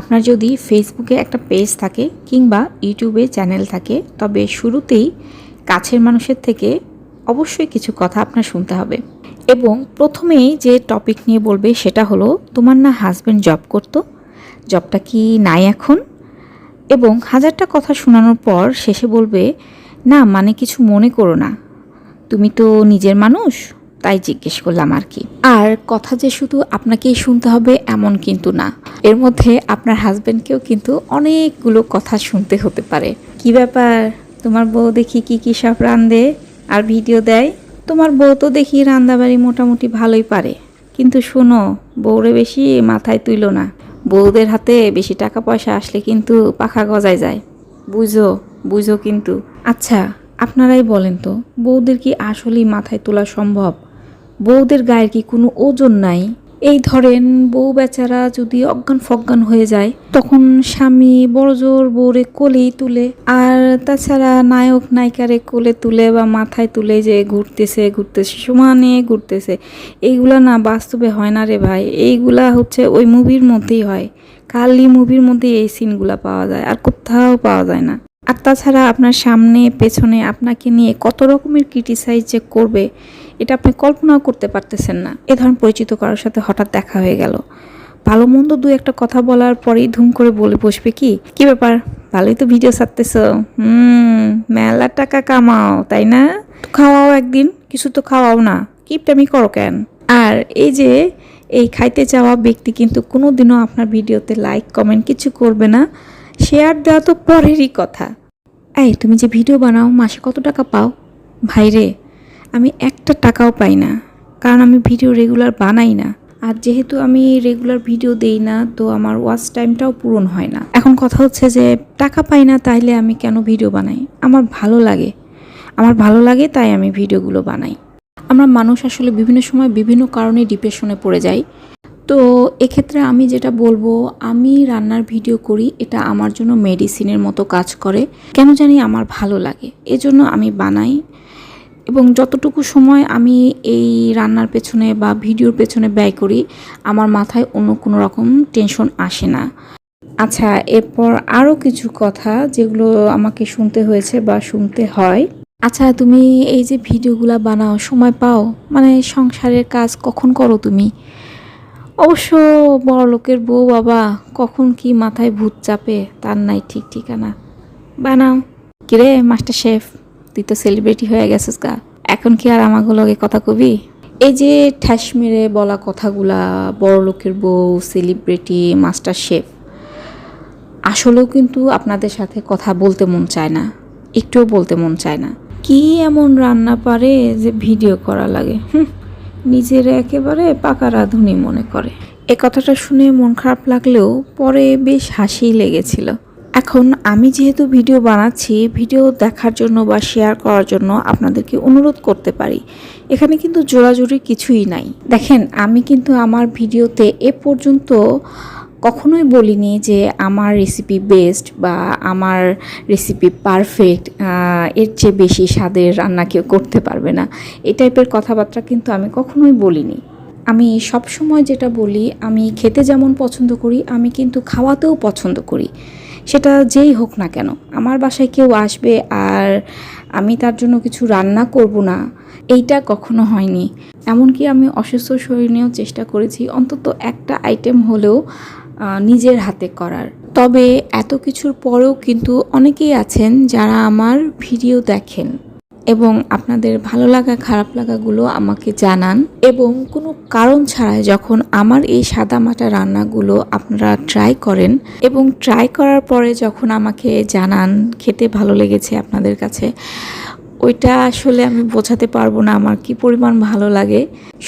আপনার যদি ফেসবুকে একটা পেজ থাকে কিংবা ইউটিউবে চ্যানেল থাকে, তবে শুরুতেই কাছের মানুষের থেকে অবশ্যই কিছু কথা আপনার শুনতে হবে। এবং প্রথমেই যে টপিক নিয়ে বলবে সেটা হলো, তোমার না হাজব্যান্ড জব করতো? জবটা কি নাই এখন? এবং হাজারটা কথা শোনানোর পর শেষে বলবে, না মানে কিছু মনে করো না। তুমি তো নিজের মানুষ? তাই জিজ্ঞেস করলাম আর কি। আর কথা যে শুধু আপনাকেই শুনতে হবে এমন কিন্তু না। এর মধ্যে আপনার হাজব্যান্ডকেও কিন্তু অনেকগুলো কথা শুনতে হতে পারে। কি ব্যাপার? তোমার বউ দেখি কি কি সব রান্ধে আর ভিডিও দেয়? তোমার বউ তো দেখি রান্দাবাড়ি মোটামুটি ভালোই পারে। কিন্তু শোনো, বউরে বেশি মাথায় তুইলো না। বউদের হাতে বেশি টাকা পয়সা আসলে কিন্তু পাখা গজায় যায়। বুঝো বুঝো কিন্তু। আচ্ছা আপনারাই বলেন তো, বউদের কি আসলেই মাথায় তোলা সম্ভব? বউদের গায়ের কি কোনো ওজন নাই? এই ধরেন, বউ বেচারা যদি অজ্ঞান ফজ্ঞান হয়ে যায়, তখন স্বামী বড় জোর বউরে কোলেই তুলে, আর তাছাড়া নায়ক নায়িকারে কোলে তুলে বা মাথায় তুলে যে ঘুরতেছে ঘুরতেছে, সমানে ঘুরতেছে, এইগুলা না বাস্তবে হয় না রে ভাই। এইগুলা হচ্ছে ওই মুভির মধ্যেই হয়। কালি মুভির মধ্যে এই সিনগুলা পাওয়া যায়, আর কোথাও পাওয়া যায় না। আর তাছাড়া আপনার সামনে, পেছনে আপনাকে নিয়ে কত রকমের ক্রিটিসাইজ যে করবে এটা আপনি কল্পনাও করতে পারতেছেন না। এ ধরনের পরিচিত কারোর সাথে হঠাৎ দেখা হয়ে গেল। ভালো মন্দ দু একটা কথা বলার পরেই ধুম করে বলে বসবে কি? কি ব্যাপার? ভালোই তো ভিডিও ছাড়তেছ। হুম মেলা টাকা কামাও, তাই না? খাওয়াও একদিন, কিছু তো খাওয়াও না। কিপটামি করো কেন? আর এই যে, এই খাইতে যাওয়া ব্যক্তি কিন্তু কোনো দিনও আপনার ভিডিওতে লাইক কমেন্ট কিছু করবে না। শেয়ার দেওয়া তো পরেরই কথা। এই, তুমি যে ভিডিও বানাও, মাসে কত টাকা পাও? ভাইরে আমি একটা টাকাও পাই না। কারণ আমি ভিডিও রেগুলার বানাই না। আর যেহেতু আমি রেগুলার ভিডিও দেই না, তো আমার ওয়াচ টাইমটাও পূরণ হয় না। এখন কথা হচ্ছে যে, টাকা পাই না তাইলে আমি কেন ভিডিও বানাই? আমার ভালো লাগে। আমার ভালো লাগে তাই আমি ভিডিওগুলো বানাই। আমরা মানুষ আসলে বিভিন্ন সময় বিভিন্ন কারণে ডিপ্রেশনে পড়ে যাই। তো এক্ষেত্রে আমি যেটা বলব, আমি রান্নার ভিডিও করি, এটা আমার জন্য মেডিসিনের মতো কাজ করে। কেন জানি আমার ভালো লাগে। এজন্য আমি বানাই। এবং যতটুকু সময় আমি এই রান্নার পেছনে বা ভিডিওর পেছনে ব্যয় করি, আমার মাথায় অন্য কোনো রকম টেনশন আসে না। আচ্ছা এরপর আরও কিছু কথা যেগুলো আমাকে শুনতে হয়েছে বা শুনতে হয়। আচ্ছা তুমি এই যে ভিডিওগুলো বানাও, সময় পাও মানে সংসারের কাজ কখন করো তুমি? অবশ্য বড় লোকের বউ বাবা কখন কি মাথায় ভূত চাপে, তার নাই ঠিক ঠিকানা। বানাও। কিরে মাস্টার শেফ তুই তো সেলিব্রিটি হয়ে গেছিস গা। এখন কি আর আমাগুলোকে কথা কবি? এই যে ঠ্যাস মেরে বলা কথাগুলা, বড় লোকের বউ সেলিব্রিটি মাস্টার শেফ আসলেও কিন্তু আপনাদের সাথে কথা বলতে মন চায় না, একটুও বলতে মন চায় না। কি এমন রান্না পারে যে ভিডিও করা লাগে? হুম, নিজের একেবারে পাকা রাঁধুনি মনে করে। এ কথাটা শুনে মন খারাপ লাগলেও পরে বেশ হাসি লেগেছিল। এখন আমি যেহেতু ভিডিও বানাচ্ছি, ভিডিও দেখার জন্য বা শেয়ার করার জন্য আপনাদেরকে অনুরোধ করতে পারি। এখানে কিন্তু জোরাজুরি কিছুই নাই। দেখেন, আমি কিন্তু আমার ভিডিওতে এ পর্যন্ত কখনোই বলিনি যে আমার রেসিপি বেস্ট বা আমার রেসিপি পারফেক্ট এর চেয়ে বেশি স্বাদের রান্না কেউ করতে পারবে না। এই টাইপের কথাবার্তা কিন্তু আমি কখনোই বলিনি। আমি সব সময় যেটা বলি, আমি খেতে যেমন পছন্দ করি, আমি কিন্তু খাওয়াতেও পছন্দ করি। সেটা যেই হোক না কেন, আমার বাসায় কেউ আসবে আর আমি তার জন্য কিছু রান্না করব না, এইটা কখনো হয়নি। এমনকি আমি অসুস্থ শরীর নিয়েও চেষ্টা করেছি, অন্তত একটা আইটেম হলেও নিজের হাতে করার। তবে এত কিছুর পরেও কিন্তু অনেকেই আছেন যারা আমার ভিডিও দেখেন। এবং আপনাদের ভালো লাগা, খারাপ লাগাগুলো আমাকে জানান। এবং কোনো কারণ ছাড়াই যখন আমার এই সাদামাটা রান্নাগুলো আপনারা ট্রাই করেন এবং ট্রাই করার পরে যখন আমাকে জানান, খেতে ভালো লেগেছে আপনাদের কাছে, ওইটা আসলে আমি বোঝাতে পারব না আমার কি পরিমাণ ভালো লাগে।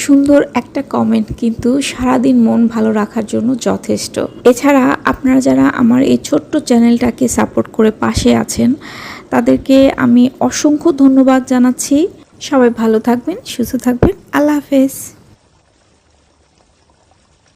সুন্দর একটা কমেন্ট কিন্তু সারাদিন মন ভালো রাখার জন্য যথেষ্ট। এছাড়া আপনারা যারা আমার এই ছোট্ট চ্যানেলটাকে সাপোর্ট করে পাশে আছেন তাদেরকে আমি অসংখ্য ধন্যবাদ জানাচ্ছি। সবাই ভালো থাকবেন সুস্থ থাকবেন। আল্লাহ হাফেজ।